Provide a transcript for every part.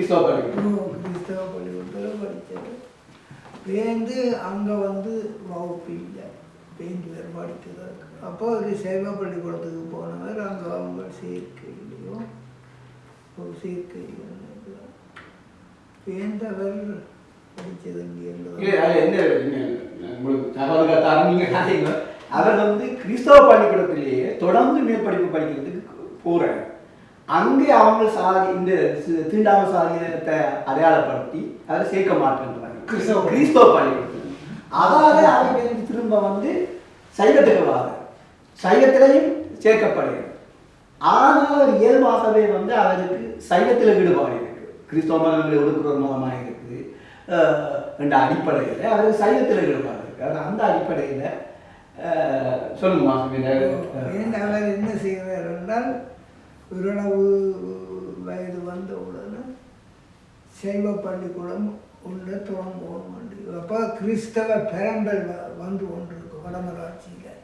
கிறிஸ்தவ கிறிஸ்தவ பள்ளிக்கூடத்தில் படித்தது பேருந்து அங்கே வந்து வகுப்பு இல்லை. பேருந்து வேறு படித்ததற்கு அப்போ ஒரு சைவ பள்ளிக்கூடத்துக்கு போனவர். அங்கே அவங்க சேர்க்கையிலையும் ஒரு சேர்க்கை பேந்தவர் படித்தது அது என்ன அவர் வந்து கிறிஸ்தவ பள்ளிக்கூடத்திலேயே தொடர்ந்து மேற்படிப்பு படிக்கிறதுக்கு போறாரு. அங்கே அவங்க சாதி இந்த தீண்டாம சாதியத்தை அடையாளப்படுத்தி அதை சேர்க்க மாட்டேன்றாங்க. கிறிஸ்தவ கிறிஸ்தவ பள்ளிக்கூடத்தில் அதால அவங்க திரும்ப வந்து சைவத்துக்கு வராது சைவத்திலையும் சேர்க்கப்படுகிறது. ஆனால் அவர் இயல்பாகவே வந்து அவருக்கு சைவத்தில் ஈடுபாடு இருக்கு. கிறிஸ்தவ மதங்களை ஒடுக்குற ஒரு மதமாக இருக்குது என்ற அடிப்படையில் அவர் சைவத்தில் ஈடுபாடு இருக்கு. அவர் அந்த அடிப்படையில் அவர் என்ன செய்கிறார் என்றால் பிறளவு வயது வந்த உடனே சைவ பள்ளிக்கூடம் உள்ள தொடங்குவோம் அப்போ கிறிஸ்தவ பெரம்பல் வ- வந்து கொண்டிருக்கு வடமராட்சியில்.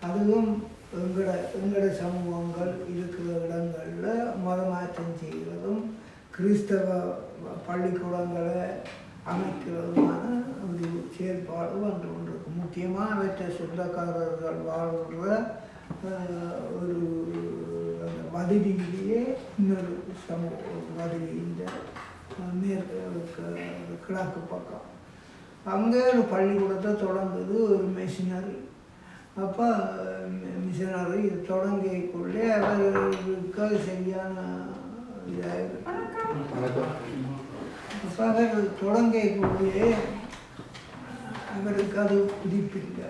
அதுவும் எங்கட எங்கட சமூகங்கள் இருக்கிற இடங்களில் மதமாற்றம் செய்கிறதும் கிறிஸ்தவ பள்ளிக்கூடங்களை அமைக்கிறதுமான ஒரு செயற்பாடு வந்து கொண்டிருக்கு முக்கியமாக அவற்றை சொந்தக்காரர்கள் வாழ்கிற ஒரு மதுரையிலேயே இன்னொரு சமூக மதுரை இந்த மேற்கு கிழக்கு பக்கம். அங்கே ஒரு பள்ளிக்கூடத்தை தொடங்குது ஒரு மிஷினரி அப்போ மிஷினரி தொடங்கியக்குள்ளே அவர்களுக்கு சரியான இதாக அப்போ அவர் தொடங்கக்கூடிய அவருக்கு அது பிடிப்பில்லை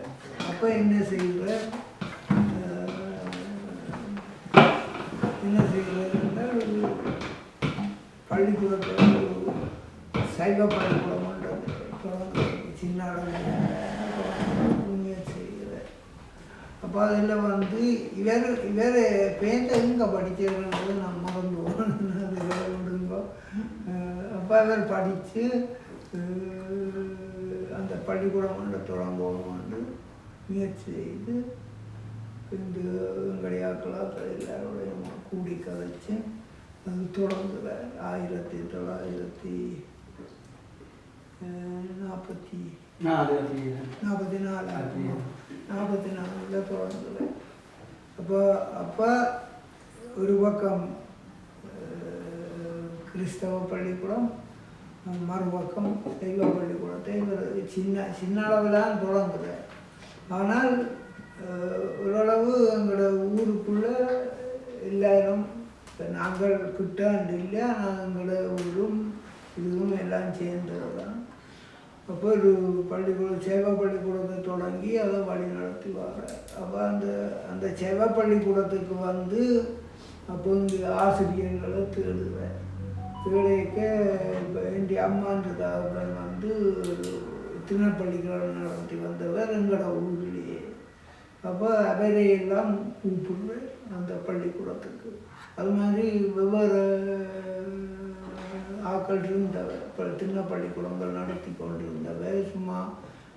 அப்போ என்ன செய்கிற என்ன செய்கிறது என்றால் ஒரு பள்ளிக்கூடத்தில் சைவ பள்ளிக்கூடம் ஒன்று சின்ன அளவில் முயற்சி அப்போ அதில் வந்து இவர் இவர் பேந்த எங்கே படித்தவர்கள் நான் மறந்து அது விடுங்கோ அப்போ அவர் படித்து அந்த பள்ளிக்கூடம் ஒன்று தொடங்குவோம் வந்து முயற்சி செய்து இந்த எங்கடையாக்களாக்கள் எல்லாரோடையும் கூடி கதைச்சு அது தொடங்குற ஆயிரத்தி தொள்ளாயிரத்தி நாற்பத்தி நாற்பத்தி நாலு நாற்பத்தி நாலில் பிறந்தது அப்போ அப்போ ஒரு பக்கம் கிறிஸ்தவ பள்ளிக்கூடம் மறுபக்கம் சைவ பள்ளிக்கூடத்தை சின்ன சின்ன அளவில் தான் தொடங்குது ஆனால் ஓரளவு எங்களோட ஊருக்குள்ளே எல்லாரும் நாங்கள் கிட்ட இல்லை நாங்களே எங்களோட ஊரும் இதுவும் எல்லாம் சேர்ந்தது தான் அப்போ ஒரு பள்ளிக்கூடம் சேவை பள்ளிக்கூடத்தை தொடங்கி அதை வழி நடத்தி வர அப்போ அந்த அந்த சேவை பள்ளிக்கூடத்துக்கு வந்து அப்போ இங்கே ஆசிரியர்களை தேடுவேன். தேடிக்க இப்போ என் அம்மான்றதாவன் வந்து ஒரு திருநப்பள்ளிக்கூடம் நடத்தி வந்தவர் எங்களோட ஊரிலேயே. அப்போ அவரை எல்லாம் கூப்பிடுவேன் அந்த பள்ளிக்கூடத்துக்கு. அது மாதிரி வெவ்வேறு ஆக்கள் இருந்தவர் இப்போ சின்ன பள்ளிக்கூடங்கள் நடத்தி கொண்டிருந்தவை சும்மா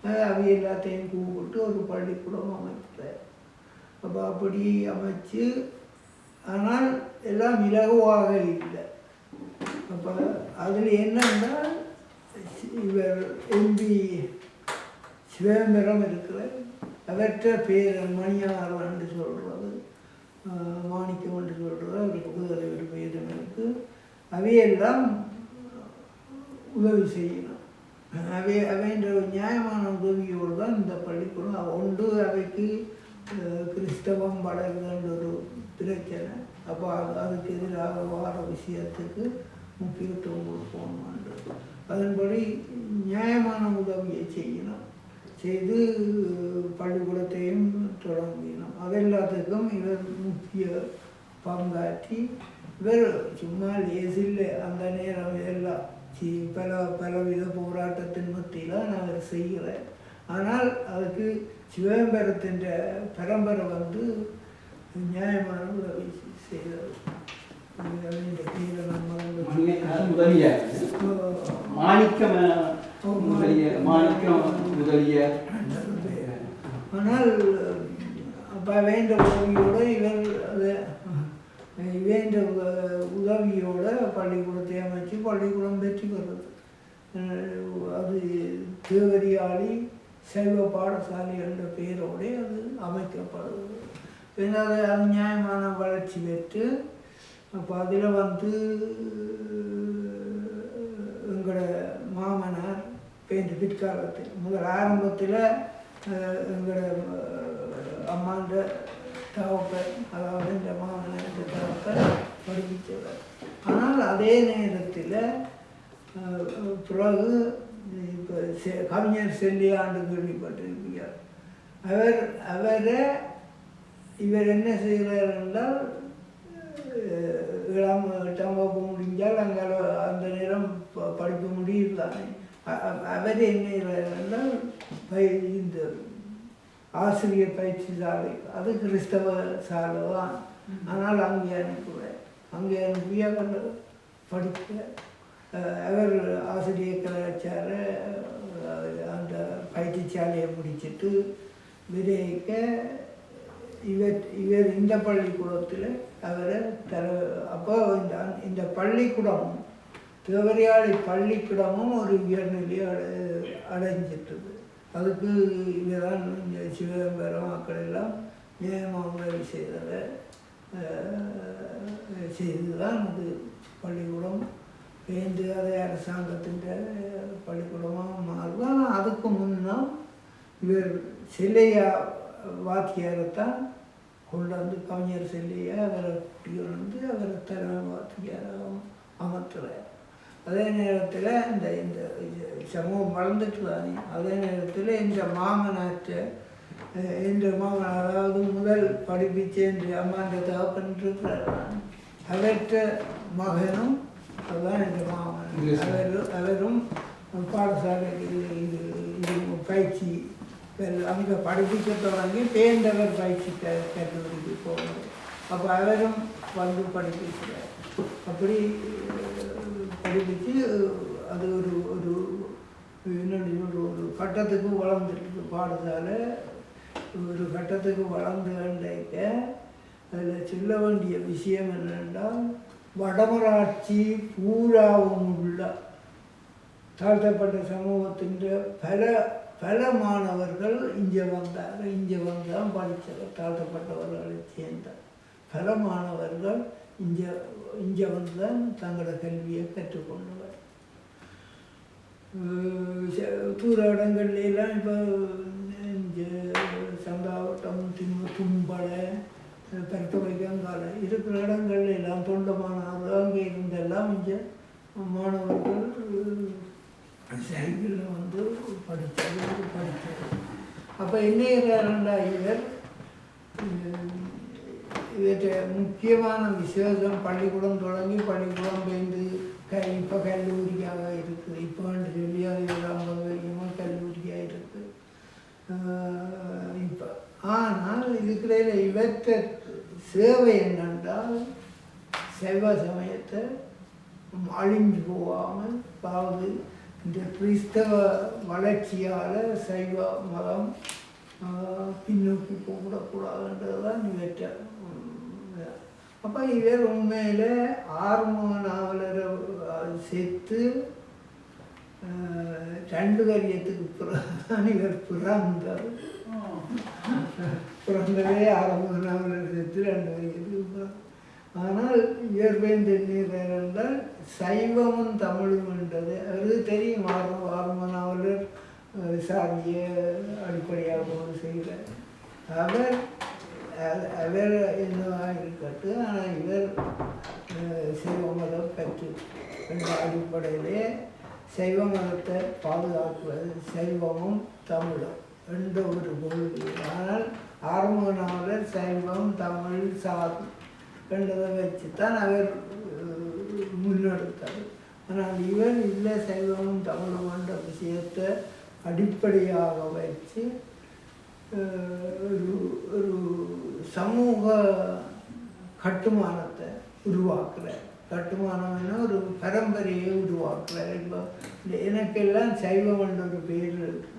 அஹ், அவை எல்லாத்தையும் கூப்பிட்டு ஒரு பள்ளிக்கூடம் அமைக்கிறேன் அப்போ அப்படி அமைச்சு ஆனால் எல்லாம் இலகுவாக இல்லை. அப்போ அதில் என்னன்னா இவர் எம்பி சிவம்பரம் இருக்கிற அவற்ற பேர் மணியாரன் என்று சொல்கிறது மாணிக்கம் என்று சொல்கிறது அவருக்கு அது ஒரு பேரும் இருக்கு அவையெல்லாம் உதவி செய்யணும். அவை அவைன்ற ஒரு நியாயமான உதவியோடு தான் இந்த பள்ளிக்கூடம் ஒன்று அவைக்கு கிறிஸ்தவம் வளருதுன்ற ஒரு பிரச்சனை. அப்போ அது அதுக்கு எதிராக வார விஷயத்துக்கு முக்கியத்துவம் கொடுப்போம்ன்றது அதன்படி நியாயமான உதவியை செய்யணும். செய்து பள்ளிக்கூடத்தையும் தொடங்கினோம் அதெல்லாத்துக்கும் இவர் முக்கிய பங்காற்றி இவர் சும்மா லேசில்லை அந்த நேரம் எல்லாம் பல பலவித போராட்டத்தின் மத்தியில் நான் அவர் செய்கிறேன். ஆனால் அதுக்கு சிவம்பரத்தின் பரம்பரை வந்து நியாயமான உதவி செய்தது. அது ஆனால் அப்போ வேண்ட உதவியோடு இவர் அது வேண்ட உதவியோட பள்ளிக்கூடத்தை அமைச்சு பள்ளிக்கூடம் வெற்றி பெறுறது அது தேவரியாளி சைவ பாடசாலை என்ற பெயரோடு அது அமைக்கப்படுது பின்னர் அது அநியாயமான வளர்ச்சி பெற்று அப்போ அதில் வந்து எங்களோட மாமனார் பேருந்து பிற்காலத்தில் முதல் ஆரம்பத்தில் எங்களோட அம்மாண்ட தகப்பன் அதாவது இந்த மாமனார் இந்த தகப்பன் படிப்பிச்சவர் ஆனால் அதே நேரத்தில் பிறகு இப்போ கவிஞர் செல்லியாண்டு கேள்விப்பட்டிருக்கிறார் அவர் அவரை இவர் என்ன செய்கிறார் என்றால் இளம் எட்டாம் வகுப்பு முடிஞ்சால் அங்கே அந்த நேரம் ப- படிப்பு தானே அவர் என்ன செய்கிறார் என்றால் பய- இந்த ஆசிரியர் பயிற்சி சாலை அது கிறிஸ்தவ சாலை தான். ஆனால் அங்கே அனுப்புவேன் அங்கே அனுப்பி அவர் படிக்க அவர் ஆசிரியர் கலாச்சார அந்த பயிற்சி சாலையை முடிச்சிட்டு விதைக்க இவர் இவர் இந்த பள்ளிக்கூடத்தில் அவரை தர அப்போ இந்த இந்த பள்ளிக்கூடம் தேவரையாளி பள்ளிக்கூடமும் ஒரு உயர்நிலை அடை அடைஞ்சிட்டது. அதுக்கு இவர்தான் இந்த சிவகம்பரம் மக்கள் எல்லாம் செய்ததை செய்து தான் அது பள்ளிக்கூடம். பேந்து அதை அரசாங்கத்தின் பள்ளிக்கூடமாக மாறுதான். ஆனால் அதுக்கு முன்னால் இவர் சிலையா வாத்தியாரைத்தான் கொண்டு வந்து கவிஞர் சிலையை அவரை குட்டிகள் வந்து அவரை தலைமை வாத்தியாராக அமர்த்துறார். அதே நேரத்தில் இந்த இந்த சமூகம் வளர்ந்துட்டு தானே அதே நேரத்தில் இந்த மாமனாற்ற இந்த மாமன் அதாவது முதல் படிப்பிச்சு இந்த அம்மாண்ட தகப்பன் இருக்கிறார் அவற்ற மகனும் அதுதான் இந்த மாமன் அவர் அவரும் பாடசாலைக்கு இது இது பயிற்சி அங்கே படிப்பிக்க தொடங்கி பேந்தவர் பயிற்சி க கல்லூரிக்கு போகணும் அப்போ அவரும் வந்து படிப்பிக்கிறார் அப்படி அஹ், அது ஒரு ஒரு என்னடி ஒரு ஒரு கட்டத்துக்கு வளர்ந்துருக்கு. பாடுதால் ஒரு கட்டத்துக்கு வளர்ந்து கண்டைக்க அதில் சொல்ல வேண்டிய விஷயம் என்னென்றால் வடமராட்சி பூராவும் உள்ள தாழ்த்தப்பட்ட சமூகத்தின் பல பல மாணவர்கள் இங்கே வந்தார் இங்கே வந்தால் படித்தவர் தாழ்த்தப்பட்டவர்களை சேர்ந்தார் பல மாணவர்கள் இங்கே இங்கே வந்து தான் தங்களோட கல்வியை கற்றுக்கொண்டவர் தூர இடங்கள்லாம் இப்போ இங்கே சந்தாவட்டம் திம்ம தும்பளை பெருத்துறை கங்காலை இருக்கிற இடங்கள்ல எல்லாம் தொண்டமானார் அங்கே இருந்தெல்லாம் இங்கே மாணவர்கள் சைக்கிளில் வந்து படித்தது படித்தது அப்போ என்ன இவர்? இவற்றை முக்கியமான விசேஷம் பள்ளிக்கூடம் தொடங்கி பள்ளிக்கூடம் பேருந்து க இப்போ கல்லூரியாக இருக்குது இப்போ சொல்லி இல்லாமல் ஒரு கல்லூரியாக இருக்குது இப்போ ஆனால் இருக்கிற இவற்ற சேவை என்னென்றால் சைவ சமயத்தை அழிஞ்சு போகாமல் அதாவது இந்த கிறிஸ்தவ வளர்ச்சியால் சைவ மதம் பின்னோக்கி போகக்கூடாதுன்றது தான் இவற்றை அப்போ இவர் உண்மையில் ஆறுமுக நாவலரை சேர்த்து ரெண்டு கரியத்துக்கு பிறகுதான் இவர் பிறந்தார். பிறந்தவே ஆரம்ப நாவலர் சேர்த்து ரெண்டு கரியத்துக்கு ஆனால் இயற்பெயர்ந்த நீர் என்றால் சைவமும் தமிழும் என்றது. அது தெரியும் ஆர்வம் ஆர்வ நாவலர் சாதிய அடிப்படையாக செய்கிறார் அவர் வேறு அவர் என்னவாக ஆனால் இவர் சைவ மதம் கற்று என்ற அடிப்படையிலே சைவ மதத்தை பாதுகாக்குவது சைவமும் தமிழும் என்ற ஒரு கொள்கை. ஆனால் ஆரம்ப நாளில் சைவம் தமிழ் சாதி என்றதை வச்சுத்தான் அவர் முன்னெடுத்தார். ஆனால் இவர் இல்லை சைவமும் தமிழும் என்ற விஷயத்தை அடிப்படையாக வச்சு அஹ், ஒரு ஒரு சமூக கட்டுமானத்தை உருவாக்குறார். கட்டுமானம்னா ஒரு பரம்பரையை உருவாக்குறார். இப்போ எனக்கெல்லாம் சைவம் ஒரு பேர் இருக்கு.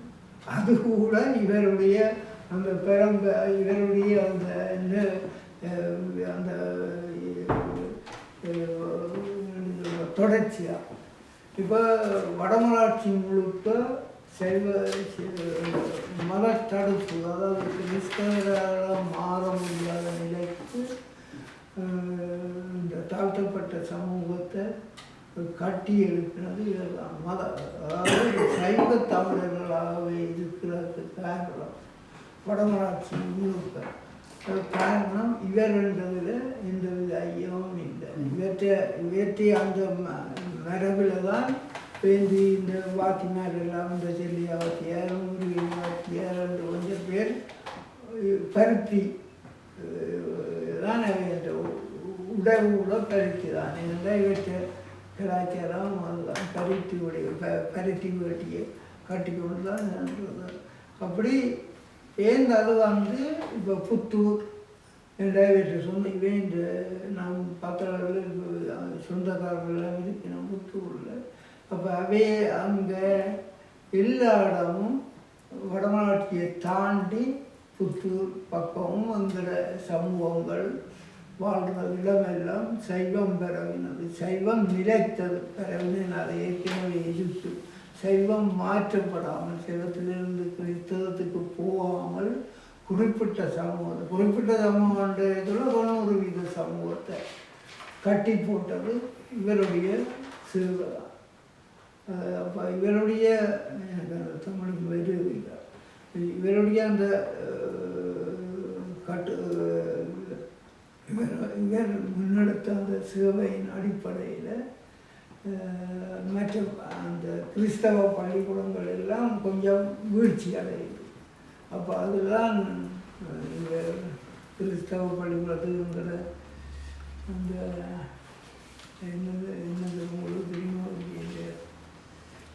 அது கூட இவருடைய அந்த பரம்ப இவருடைய அந்த அந்த தொடர்ச்சியாக இப்போ வடமராட்சி முழுக்க சைவ மத தடுப்பு அதாவது கிறிஸ்தவரால் மாற முடியாத நிலைக்கு இந்த தாழ்த்தப்பட்ட சமூகத்தை கட்டி எழுப்பினது இதுதான் மத அதாவது சைவ தமிழர்களாகவே இருக்கிறதுக்கு காரணம் வடமராட்சி முழுக்க. காரணம் இவர்ன்றதில் எந்தவித ஐயமும் இல்லை. இவற்றை இவற்றை அந்த மரபில் தான் பேந்தி இந்த வாத்தினார் எல்லாம் இந்த செல்லியா வாத்தியார் முருகை வாத்தியார் என்று கொஞ்சம் பேர் பருத்தி அஹ், தான் இந்த கூட பருத்தி தான். என்னென்றால் இவற்றை கலாச்சாரம் அதுதான் பருத்தி உடைய ப பருத்தி வேட்டியை கட்டிக்கொண்டு தான் அப்படி ஏன் அது வந்து இப்போ புத்தூர் ரெண்டாயிரத்து சொன்ன இவன் இந்த நாம் பத்திரங்கள் சொந்தக்காரர்கள் இருக்கணும் புத்தூரில் அப்போ அவே அங்கே எல்லா இடமும் வடமராட்சியை தாண்டி புத்தூர் பக்கமும் அந்த சமூகங்கள் வாழ்ந்த இடமெல்லாம் சைவம் பரவினது சைவம் நிலைத்தது பரவினது அதை ஏற்கனவே எதிர்த்து சைவம் மாற்றப்படாமல் சைவத்திலிருந்து கிறிஸ்தவத்துக்கு போகாமல் குறிப்பிட்ட சமூகத்தை குறிப்பிட்ட சமூகன்றதுல தொண்ணூறு வீத சமூகத்தை கட்டி போட்டது இவருடைய சிறுவதான் இவருடைய தமிழ் அந்த இவருடைய அந்த கட்டு இவர் இவர் முன்னெடுத்த அந்த சேவையின் அடிப்படையில் மற்ற அந்த கிறிஸ்தவ பள்ளிக்கூடங்கள் எல்லாம் கொஞ்சம் வீழ்ச்சி அடையுது. அப்போ அதுதான் இந்த கிறிஸ்தவ பள்ளிக்கூடத்துங்கிற அந்த என்னது என்னது உங்களுக்கு தெரியுமா?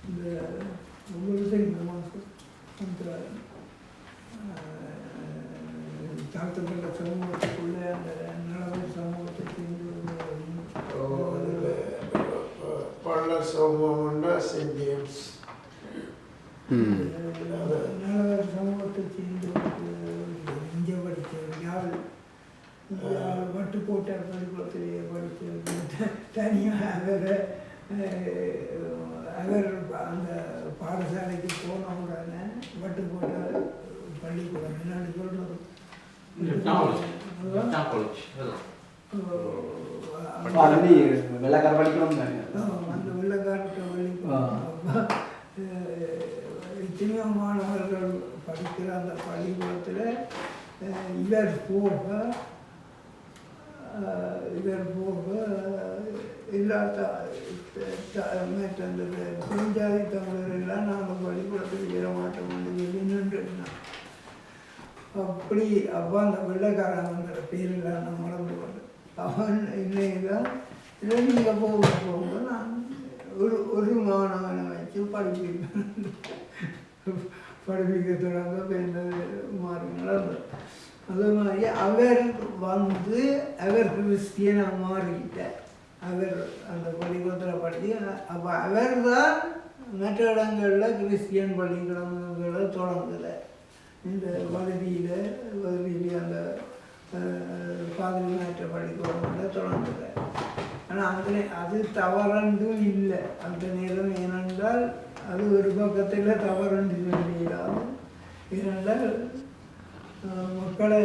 இந்த இந்த அந்த அஹ், தாழ்த்தப்பட்ட சமூகத்துக்குள்ளே அந்த நலவை சமூகத்தை பள்ள சோமம்னா சென்ட் ஜேம்ஸ் ம் நலவர் சமூகத்தை சேர்ந்து இங்கே படித்த யாழ் யாழ் வட்டுக்கோட்டை பள்ளிக்கூடத்திலேயே படித்த தனியாக அவர் அவர் அந்த பாடசாலைக்கு போன உடனே வட்டுக்கோட்டை பள்ளிக்கூடம் என்னன்னு சொல்றது. அது வெள்ளக்கார தானே? அந்த வெள்ளக்காரத்தை பள்ளிக்கூடம். எத்தனையோ மாணவர்கள் படிக்கிற அந்த பள்ளிக்கூடத்தில் இவர் போக இவர் போக எல்லா த மேற்ற அந்த பெருஞ்சாதி தமிழர் எல்லாம் நாங்கள் பள்ளிக்கூடத்துக்கு ஏற மாட்டோம்னு சொல்லி நின்றுனான் அப்படி அப்போ அந்த வெள்ளைக்காரங்கிற பேரெல்லாம் நான் மறந்து கொண்டேன் அவன் இன்னைக்குதான் இல்லை நீங்கள் போக போக நான் ஒரு ஒரு மாணவனை வச்சு படிப்பேன் படிப்பிக்க தொடங்க மாறி மாறுங்களா அதே. மாதிரி அவர் வந்து அவர் கிறிஸ்டியனாக மாறிட்டார் அவர் அந்த பள்ளிக்கூடத்தில் படித்து அப்போ அவர் தான் மற்ற இடங்களில் கிறிஸ்டியன் பள்ளிக்கூடங்களை தொடங்கலை இந்த வதவியில் வதவியில் அந்த பாதிரி நாட்ட பள்ளிக்கூடங்களில் தொடங்கலை ஆனால் அந்த அது தவறென்றும் இல்லை. அந்த நேரம் ஏனென்றால் அது ஒரு பக்கத்தில் தவறென்று சொல்லிடாது ஏனென்றால் மக்களை